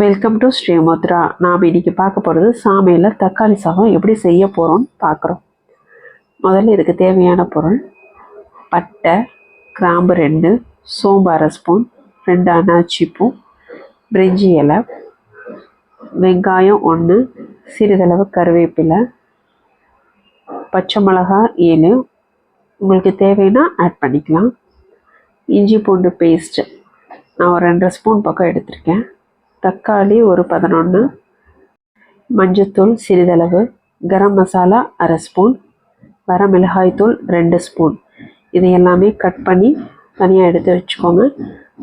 Welcome to ஸ்ரீமுத்ரா நாம் இன்றைக்கி பார்க்க போகிறது சாமையில் தக்காளி சாதம் எப்படி செய்ய போகிறோம்னு பார்க்குறோம். முதல்ல இதுக்கு தேவையான பொருள் பட்டை கிராம்பு ரெண்டு சோம்பு அரை ஸ்பூன் ரெண்டு அனாச்சிப்பூ பூ பிரிஞ்சி இலை வெங்காயம் ஒன்று சிறிதளவு கருவேப்பிலை பச்சை மிளகா ஏழு. உங்களுக்கு தேவைன்னா ஆட் பண்ணிக்கலாம். இஞ்சி பூண்டு பேஸ்ட்டு நான் ஒரு ரெண்டரை ஸ்பூன் பக்கம் எடுத்திருக்கேன். தக்காளி ஒரு பதினொன்று மஞ்சத்தூள் சிறிதளவு கரம் மசாலா அரை ஸ்பூன் வரமிளகாய் தூள் ரெண்டு ஸ்பூன். இதை எல்லாமே கட் பண்ணி தனியாக எடுத்து வச்சுக்கோங்க.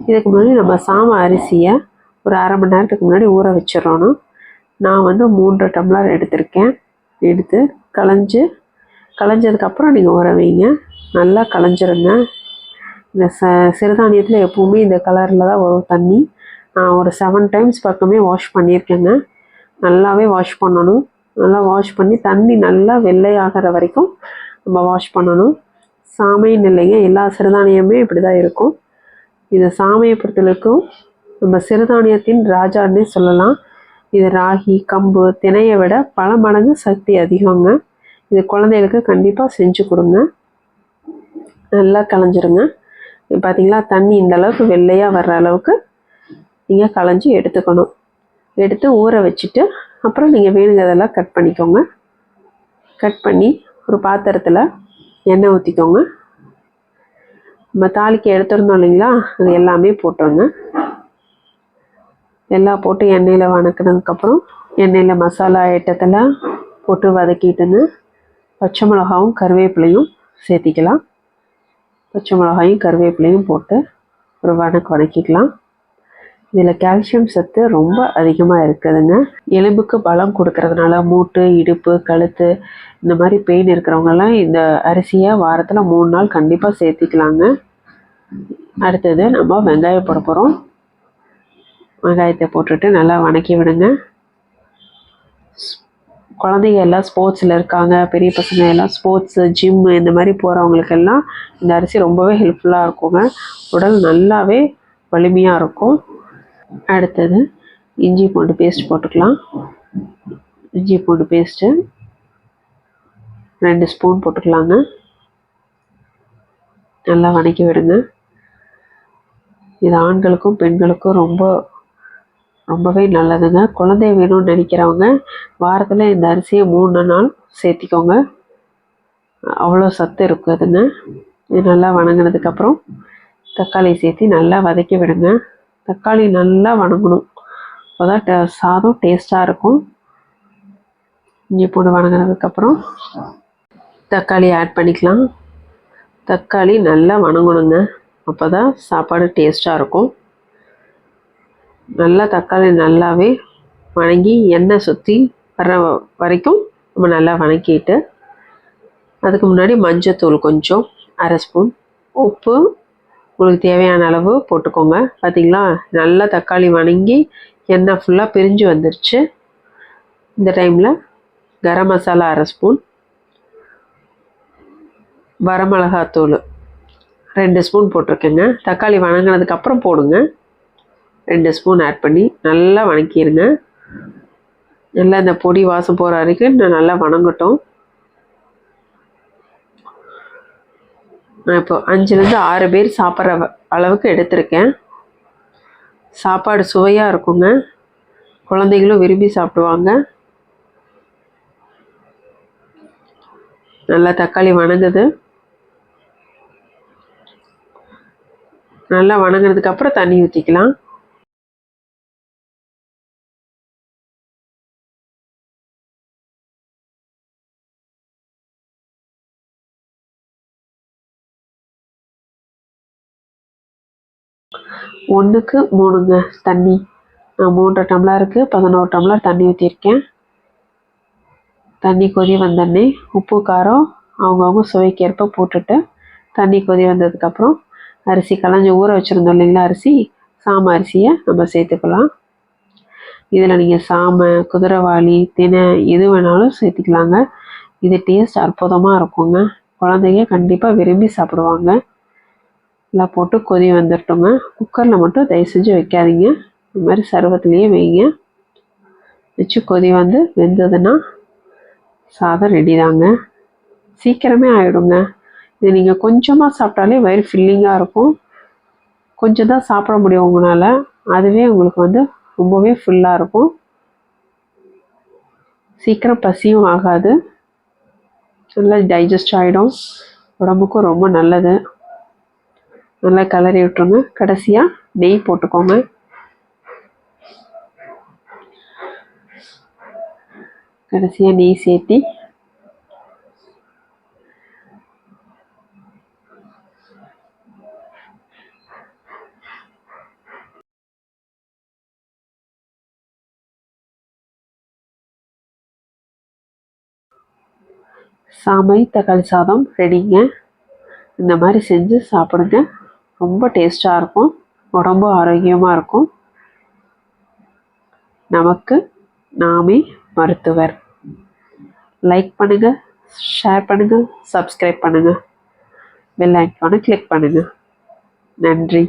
இதுக்கு முன்னாடி நம்ம சாம அரிசியை ஒரு அரை மணி நேரத்துக்கு முன்னாடி ஊற வச்சிடணும் நான் வந்து மூன்று டம்ளர் எடுத்திருக்கேன். எடுத்து களைஞ்சு களைஞ்சதுக்கப்புறம் நீங்கள் ஊற வைங்க. நல்லா களைஞ்சிருங்க. இந்த ச சிறுதானியத்தில் எப்போவுமே இந்த கலரில் தான் வரும் தண்ணி. ஒரு செவன் டைம்ஸ் பக்கமே வாஷ் பண்ணியிருக்கேங்க. நல்லாவே வாஷ் பண்ணணும். நல்லா வாஷ் பண்ணி தண்ணி நல்லா வெள்ளையாகிற வரைக்கும் நம்ம வாஷ் பண்ணணும். சாமைன்னு இல்லைங்க எல்லா சிறுதானியமே இப்படி தான் இருக்கும். இது சாமையை பொறுத்தளவுக்கும் நம்ம சிறுதானியத்தின் ராஜான்னே சொல்லலாம். இது ராகி கம்பு திணையை விட பல மடங்கு சக்தி அதிகங்க. இது குழந்தைகளுக்கு கண்டிப்பாக செஞ்சு கொடுங்க. நல்லா களைஞ்சிருங்க. பார்த்தீங்களா தண்ணி இந்த அளவுக்கு வெள்ளையாக வர்ற அளவுக்கு நீங்கள் களைஞ்சி எடுத்துக்கணும். எடுத்து ஊற வச்சுட்டு அப்புறம் நீங்கள் வேணுங்கிறதெல்லாம் கட் பண்ணிக்கோங்க. கட் பண்ணி ஒரு பாத்திரத்தில் எண்ணெய் ஊற்றிக்கோங்க நம்ம தாளிக்கு எடுத்துருந்தோம் இல்லைங்களா? அது எல்லாமே போட்டுருங்க. எல்லாம் போட்டு எண்ணெயில் வணக்கினதுக்கப்புறம் எண்ணெயில் மசாலா ஐட்டத்தில் போட்டு வதக்கிட்டுன்னு பச்சை மிளகாவும் கருவேப்பிலையும் சேர்த்திக்கலாம். பச்சை மிளகாயும் கருவேப்பிலையும் போட்டு ஒரு வணக்கு வணக்கிக்கலாம். இதில் கால்சியம் சத்து ரொம்ப அதிகமாக இருக்குதுங்க. எலும்புக்கு பலம் கொடுக்கறதுனால மூட்டு இடுப்பு கழுத்து இந்த மாதிரி பெயின் இருக்கிறவங்கெல்லாம் இந்த அரிசியை வாரத்தில் மூணு நாள் கண்டிப்பாக சேர்த்திக்கலாங்க. அடுத்தது நம்ம வெங்காயம் போட போகிறோம் வெங்காயத்தை போட்டுட்டு நல்லா வணக்கி விடுங்க. குழந்தைங்க எல்லாம் ஸ்போர்ட்ஸில் இருக்காங்க. பெரிய பசங்க எல்லாம் ஸ்போர்ட்ஸு ஜிம்மு இந்த மாதிரி போகிறவங்களுக்கெல்லாம் இந்த அரிசி ரொம்பவே ஹெல்ப்ஃபுல்லாக இருக்குங்க. உடல் நல்லாவே வலிமையாக இருக்கும். அடுத்தது இஞ்சி பூண்டு பேஸ்ட் போட்டுக்கலாம். இஞ்சி பூண்டு பேஸ்ட்டு ரெண்டு ஸ்பூன் போட்டுக்கலாங்க. நல்லா வதக்கி விடுங்க. இது ஆண்களுக்கும் பெண்களுக்கும் ரொம்ப ரொம்பவே நல்லதுங்க. குழந்தை வேணும்னு நினைக்கிறவங்க வாரத்தில் இந்த அரிசியை மூணு நாள் சேர்த்திக்கோங்க. அவ்வளோ சத்து இருக்குதுங்க. இது நல்லா வணங்கினதுக்கப்புறம் தக்காளி சேர்த்து நல்லா வதக்கி விடுங்க. தக்காளி நல்லா வணங்கணும். அப்போ தான் ட சாதம் டேஸ்ட்டாக இருக்கும். இஞ்சி பூண்டு வணங்கினதுக்கப்புறம் தக்காளி ஆட் பண்ணிக்கலாம். தக்காளி நல்லா வணங்கணுங்க. அப்போ தான் சாப்பாடு டேஸ்ட்டாக இருக்கும். நல்லா தக்காளி நல்லாவே வணங்கி எண்ணெய் சுற்றி வர்ற வரைக்கும் நம்ம நல்லா வணக்கிட்டு அதுக்கு முன்னாடி மஞ்சத்தூள் கொஞ்சம் அரை ஸ்பூன் உப்பு உங்களுக்கு தேவையான அளவு போட்டுக்கோங்க. பார்த்தீங்களா நல்லா தக்காளி வணங்கி எண்ணெய் ஃபுல்லாக பிரிஞ்சு வந்துருச்சு. இந்த டைமில் கரம் மசாலா அரை ஸ்பூன் வரமிளகாத்தூள் ரெண்டு ஸ்பூன் போட்டிருக்கேங்க. தக்காளி வணங்கினதுக்கப்புறம் போடுங்க. ரெண்டு ஸ்பூன் ஆட் பண்ணி நல்லா வணக்கிடுங்க நல்லா இந்த பொடி வாசம் போகிற வரைக்கும் நான் நல்லா வணங்கட்டும். நான் இப்போ அஞ்சுலேருந்து ஆறு பேர் சாப்பிட்ற அளவுக்கு எடுத்திருக்கேன். சாப்பாடு சுவையாக இருக்குங்க. குழந்தைகளும் விரும்பி சாப்பிடுவாங்க. நல்லா தக்காளி வணங்குது. நல்லா வணங்கினதுக்கப்புறம் தண்ணி ஊற்றிக்கலாம் ஒன்றுக்கு மூணுங்க தண்ணி. நான் மூன்றரை டம்ளருக்கு பதினோரு டம்ளர் தண்ணி ஊற்றிருக்கேன் தண்ணி கொதி வந்தோடனே உப்பு காரம் அவங்கவுங்க சுவைக்கேற்ப போட்டுட்டு தண்ணி கொதி வந்ததுக்கப்புறம் அரிசி களைஞ்சி ஊற வச்சுருந்தோம் இல்லைங்களா அரிசி? சாம அரிசியை நம்ம சேர்த்துக்கலாம். இதில் நீங்கள் சாமை குதிரைவாளி தினை எது வேணாலும் சேர்த்துக்கலாங்க. இது டேஸ்ட் அற்புதமாக இருக்குங்க. குழந்தைங்க கண்டிப்பாக விரும்பி சாப்பிடுவாங்க. எல்லாம் போட்டு கொதி வந்துட்டோங்க குக்கரில் மட்டும் தயவு செஞ்சு வைக்காதீங்க. இந்த மாதிரி சருவத்திலேயே வைங்க. வச்சு கொதி வந்து வெந்ததுன்னா சாதம் ரெடி தாங்க. சீக்கிரமே ஆகிடுங்க இது நீங்கள் கொஞ்சமாக சாப்பிட்டாலே வயிறு ஃபில்லிங்காக இருக்கும். கொஞ்சம் தான் சாப்பிட முடியும் உங்களால். அதுவே உங்களுக்கு வந்து ரொம்பவே ஃபுல்லாக இருக்கும். சீக்கிரம் பசியும் ஆகாது. நல்லா டைஜஸ்ட் ஆகிடும் உடம்புக்கும் ரொம்ப நல்லது. நல்லா கலரி விட்டுருங்க. கடைசியாக நெய் போட்டுக்கோங்க. கடைசியாக நெய் சேர்த்தி. சாமை தக்காளி சாதம் ரெடிங்க இந்த மாதிரி செஞ்சு சாப்பிடுங்க. ரொம்ப டேஸ்ட்டாக இருக்கும். உடம்பு ஆரோக்கியமாக இருக்கும். நமக்கு நாமே மருத்துவர். லைக் பண்ணுங்கள் ஷேர் பண்ணுங்கள் சப்ஸ்கிரைப் பண்ணுங்கள் பெல் ஐக்கானை கிளிக் பண்ணுங்கள் நன்றி.